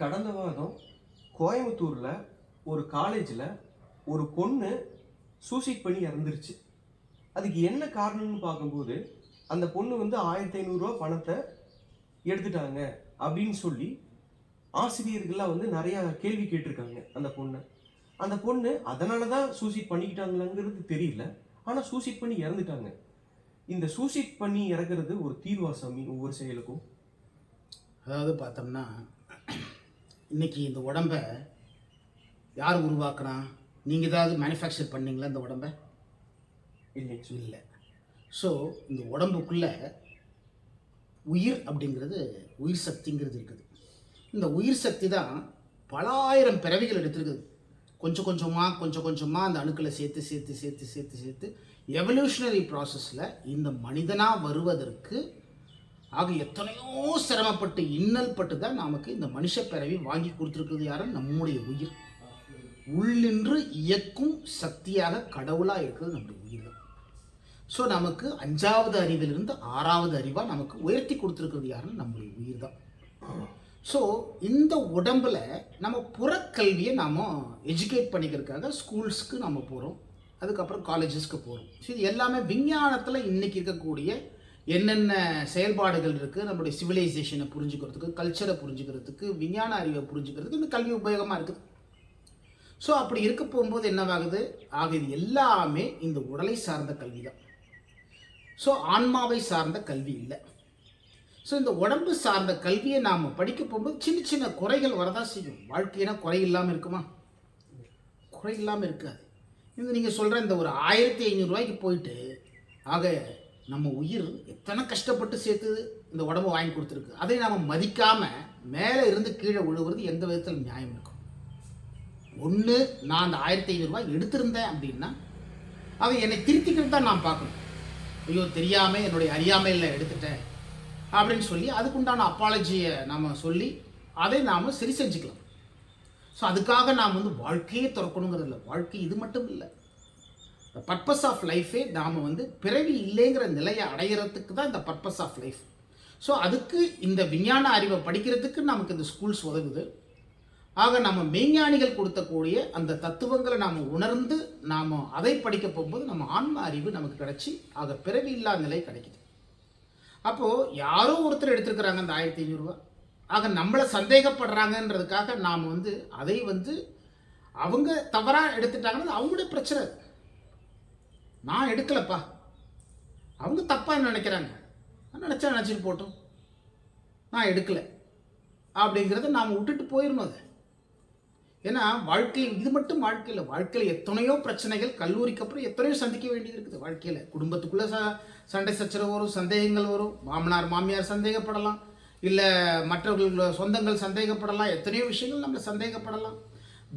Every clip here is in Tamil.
கடந்த வாரம் கோயம்புத்தூரில் ஒரு காலேஜில் ஒரு பொண்ணு சூசைட் பண்ணி இறந்துருச்சு. அதுக்கு என்ன காரணம்னு பார்க்கும்போது அந்த பொண்ணு வந்து ஆயிரத்தி ஐநூறுரூவா பணத்தை எடுத்துட்டாங்க அப்படின்னு சொல்லி ஆசிரியர்கள்லாம் வந்து நிறையா கேள்வி கேட்டிருக்காங்க அந்த பொண்ணை. அந்த பொண்ணு அதனால தான் சூசைட் பண்ணிக்கிட்டாங்களாங்கிறது தெரியல. ஆனால் சூசைட் பண்ணி இறந்துட்டாங்க. இந்த சூசைட் பண்ணி இறக்குறது ஒரு தீர்வா சாமி ஒவ்வொரு செயலுக்கும்? அதாவது பார்த்தோம்னா இன்னைக்கு இந்த உடம்ப யார் உருவாக்குனா நீங்கள் ஏதாவது மேனுஃபேக்சர் பண்ணீங்களா இந்த உடம்ப? சொல்லி இல்லை. ஸோ இந்த உடம்புக்குள்ள உயிர் அப்படிங்கிறது உயிர் சக்திங்கிறது இருக்குது. இந்த உயிர் சக்தி தான் பல ஆயிரம் பிறவிகள் எடுத்திருக்குது. கொஞ்சம் கொஞ்சமாக கொஞ்சம் கொஞ்சமாக அந்த அணுக்களை சேர்த்து சேர்த்து சேர்த்து சேர்த்து சேர்த்து எவல்யூஷனரி ப்ராசஸில் இந்த மனிதனாக வருவதற்கு ஆக எத்தனையோ சிரமப்பட்டு இன்னல் பட்டு தான் நமக்கு இந்த மனுஷ பிறவி வாங்கி கொடுத்துருக்குறது யாரும் நம்முடைய உயிர். உள்ளின்று இயக்கும் சக்தியாக கடவுளாக இருக்கிறது நம்முடைய உயிர் தான். ஸோ நமக்கு அஞ்சாவது அறிவிலிருந்து ஆறாவது அறிவாக நமக்கு உயர்த்தி கொடுத்துருக்கிறது யாருன்னு நம்முடைய உயிர் தான். ஸோ இந்த உடம்பில் நம்ம புறக்கல்வியை நாம் எஜுகேட் பண்ணிக்கிறதுக்காக ஸ்கூல்ஸ்க்கு நம்ம போகிறோம் அதுக்கப்புறம் காலேஜஸ்க்கு போகிறோம் ஸோ இது எல்லாமே விஞ்ஞானத்தில் இன்னைக்கு இருக்கக்கூடிய என்னென்ன செயல்பாடுகள் இருக்குது நம்மளுடைய சிவிலைசேஷனை புரிஞ்சுக்கிறதுக்கு கல்ச்சரை புரிஞ்சுக்கிறதுக்கு விஞ்ஞான அறிவை புரிஞ்சுக்கிறதுக்கு இந்த கல்வி உபயோகமாக இருக்குது. ஸோ அப்படி இருக்க போகும்போது என்னவாகுது? ஆக இது எல்லாமே இந்த உடலை சார்ந்த கல்வி தான் ஸோ ஆன்மாவை சார்ந்த கல்வி இல்லை. ஸோ இந்த உடம்பு சார்ந்த கல்வியை நாம் படிக்க போகும்போது சின்ன சின்ன குறைகள் வரதான் செய்யும். வாழ்க்கையினா குறை இல்லாமல் இருக்குமா? குறை இல்லாமல் இருக்காது. இது நீங்கள் சொல்கிற இந்த ஒரு ஆயிரத்தி ஐநூறுரூவாய்க்கு போயிட்டு ஆக நம்ம உயிர் எத்தனை கஷ்டப்பட்டு சேர்த்து இந்த உடம்பை வாங்கி கொடுத்துருக்கு? அதை நாம் மதிக்காமல் மேலே இருந்து கீழே விழுவுறது எந்த விதத்தில் நியாயம் இருக்கும் ஒன்று நான் அந்த ஆயிரத்தி ஐநூறுரூவா எடுத்திருந்தேன் அப்படின்னா அவன் என்னை திருத்திக்கிட்டு தான் நான் பார்க்கணும். ஐயோ தெரியாமல் என்னுடைய அறியாமையில் எடுத்துட்டேன் அப்படின்னு சொல்லி அதுக்குண்டான அப்பாலஜியை நாம் சொல்லி அதை நாம் சரி செஞ்சுக்கலாம். ஸோ அதுக்காக நாம் வந்து வாழ்க்கையே திறக்கணுங்கிறது இல்லை. வாழ்க்கை இது மட்டும் இல்லை. பர்பஸ் ஆஃப் லைஃபே நாம் வந்து பிறவி இல்லைங்கிற நிலையை அடையிறதுக்கு தான் இந்த பர்பஸ் ஆஃப் லைஃப் ஸோ அதுக்கு இந்த விஞ்ஞான அறிவை படிக்கிறதுக்கு நமக்கு இந்த ஸ்கூல்ஸ் உதவுது. ஆக நம்ம மெய்ஞானிகள் கொடுத்தக்கூடிய அந்த தத்துவங்களை நாம் உணர்ந்து நாம் அதை படிக்க போகும்போது நம்ம ஆன்ம அறிவு நமக்கு கிடைச்சி ஆக பிறவி இல்லா நிலை கிடைக்குது. அப்போது யாரோ ஒருத்தர் எடுத்திருக்கிறாங்க அந்த ஆயிரத்தி ஐநூறுரூவா ஆக நம்மளை சந்தேகப்படுறாங்கன்றதுக்காக நாம் வந்து அதை வந்து அவங்க தவறாக எடுத்துட்டாங்கன்னா அவங்களுடைய பிரச்சனை நான் எடுக்கலப்பா. அவங்க தப்பாக நினைக்கிறாங்க? நினச்சா நினச்சிட்டு போட்டோம். நான் எடுக்கலை. அப்படிங்கிறத நாம் விட்டுட்டு போயிடணும் அது. ஏன்னா வாழ்க்கையில் இது மட்டும் வாழ்க்கையில் வாழ்க்கையில் எத்தனையோ பிரச்சனைகள் கல்லூரிக்கு அப்புறம் எத்தனையோ சந்திக்க வேண்டியது இருக்குது. வாழ்க்கையில் குடும்பத்துக்குள்ளே ச சண்டை சச்சரவு வரும் சந்தேகங்கள் வரும். மாமனார் மாமியார் சந்தேகப்படலாம். இல்லை மற்றவர்கள் சொந்தங்கள் சந்தேகப்படலாம். எத்தனையோ விஷயங்கள் நம்மளை சந்தேகப்படலாம்.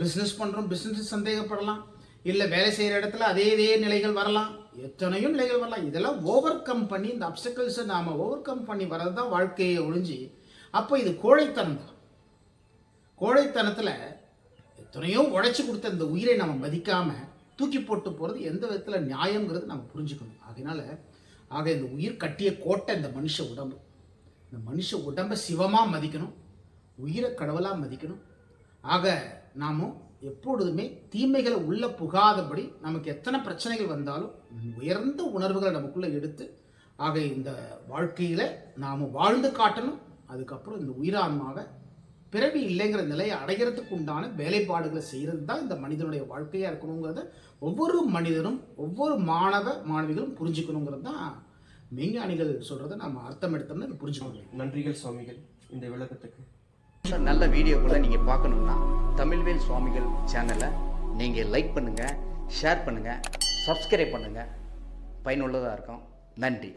பிஸ்னஸ் பண்ணுறோம் பிஸ்னஸ் சந்தேகப்படலாம். இல்லை வேலை செய்கிற இடத்துல அதே இதே நிலைகள் வரலாம். எத்தனையோ நிலைகள் வரலாம். இதெல்லாம் ஓவர் கம் பண்ணி இந்த அப்சக்கல்ஸை நாம் ஓவர் கம் பண்ணி வர்றது தான் வாழ்க்கையை ஒழிஞ்சு அப்போ இது கோழைத்தனம் தான். கோழைத்தனத்தில் எத்தனையோ உழைச்சி கொடுத்த இந்த உயிரை நம்ம மதிக்காமல் தூக்கி போட்டு போகிறது எந்த விதத்தில் நியாயங்கிறது நம்ம புரிஞ்சுக்கணும். அதனால ஆக இந்த உயிர் கட்டிய கோட்டை இந்த மனுஷ உடம்பு. இந்த மனுஷ உடம்பை சிவமாக மதிக்கணும். உயிரை கடவுளாக மதிக்கணும். ஆக நாமும் எப்பொழுதுமே தீமைகளை உள்ள புகாதபடி நமக்கு எத்தனை பிரச்சனைகள் வந்தாலும் உயர்ந்த உணர்வுகளை நமக்குள்ளே எடுத்து ஆக இந்த வாழ்க்கையில் நாம் வாழ்ந்து காட்டணும். அதுக்கப்புறம் இந்த உயிரான்மாவை பிறவி இல்லைங்கிற நிலையை அடைகிறதுக்கு உண்டான வேலைப்பாடுகளை செய்கிறது தான் இந்த மனிதனுடைய வாழ்க்கையாக இருக்கணுங்கிறத ஒவ்வொரு மனிதனும் ஒவ்வொரு மாணவ மாணவிகளும் புரிஞ்சுக்கணுங்கிறது தான் மெய்ஞானிகள் சொல்கிறத நம்ம அர்த்தம் எடுத்தோம்னா புரிஞ்சுக்கணும் நன்றிகள் சுவாமிகள். இந்த விளக்கத்துக்கு நல்ல வீடியோக்குள்ளே நீங்கள் பார்க்கணுன்னா தமிழ்வேல் சுவாமிகள் சேனலை நீங்கள் லைக் பண்ணுங்கள் ஷேர் பண்ணுங்கள் சப்ஸ்கிரைப் பண்ணுங்கள் பயனுள்ளதாக இருக்கும். நன்றி.